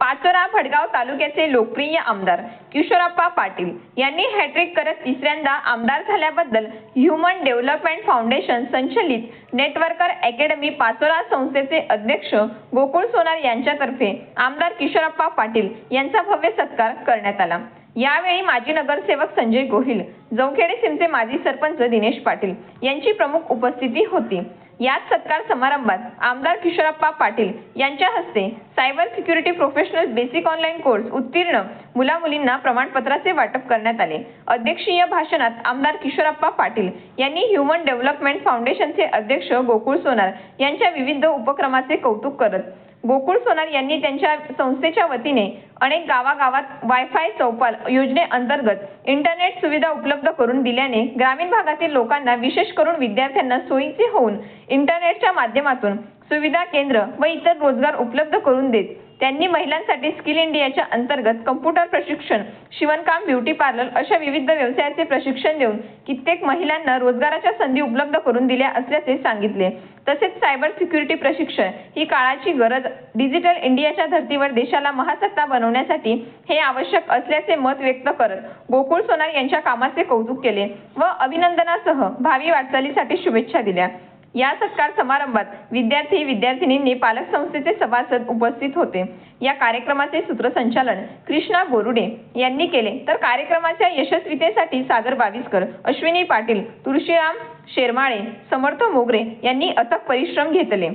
पाचोरा भडगाव तालुक्याचे लोकप्रिय आमदार किशोरप्पा पाटील यांनी हॅट्रिक करत तिसऱ्यांदा आमदार झाल्याबद्दल ह्युमन डेव्हलपमेंट फाउंडेशन संचलित नेटवर्कर अकॅडमी पाचोरा संस्थेचे अध्यक्ष गोकुळ सोनार यांच्यातर्फे आमदार किशोरप्पा पाटील यांचा भव्य सत्कार करण्यात आला. यावेळी माजी नगरसेवक संजय गोहिल जवखेडे सिमचे माजी सरपंच दिनेश पाटील यांची प्रमुख उपस्थिती होती. याच सत्कार समारंभात आमदार किशोरप्पा पाटील यांच्या हस्ते cyber security professional basic online course उत्तीर्ण मुलामुलींना प्रमाणपत्राचे वाटप करण्यात आले. अध्यक्षीय भाषणात आमदार किशोरप्पा पाटील यांनी ह्युमन डेव्हलपमेंट फाउंडेशनचे अध्यक्ष गोकुळ सोनार यांच्या विविध उपक्रमाचे कौतुक करत गोकुळ सोनार यांनी त्यांच्या संस्थेच्या वतीने अनेक गावागावात वायफाय चौपाल योजनेअंतर्गत इंटरनेट सुविधा उपलब्ध करून दिल्याने ग्रामीण भागातील लोकांना विशेष करून विद्यार्थ्यांना सोयीचे होऊन इंटरनेटच्या माध्यमातून सुविधा केंद्र व इतर रोजगार उपलब्ध करून देत त्यांनी महिलांसाठी स्किल इंडियाच्या अंतर्गत कम्प्युटर प्रशिक्षण शिवणकाम ब्युटी पार्लर अशा विविध व्यवसायाचे प्रशिक्षण देऊन कित्येक महिलांना रोजगाराच्या संधी उपलब्ध करून दिल्या असल्याचे सांगितले. तसेच सायबर सिक्युरिटी प्रशिक्षण ही काळाची गरज डिजिटल इंडियाच्या धर्तीवर देशाला महासत्ता बनवण्यासाठी हे आवश्यक असल्याचे मत व्यक्त करत गोकुळ सोनार यांच्या कामाचे कौतुक केले व अभिनंदनासह भावी वाटचालीसाठी शुभेच्छा दिल्या. या सत्कार समारंभात विद्यार्थी विद्यार्थिनींनी पालक संस्थेचे सभासद उपस्थित होते. या कार्यक्रमाचे सूत्रसंचालन कृष्णा बोरुडे यांनी केले. तर कार्यक्रमाच्या यशस्वीतेसाठी सागर बाविस्कर अश्विनी पाटील तुळशीराम शेरमाळे समर्थ मोगरे यांनी अथक परिश्रम घेतले.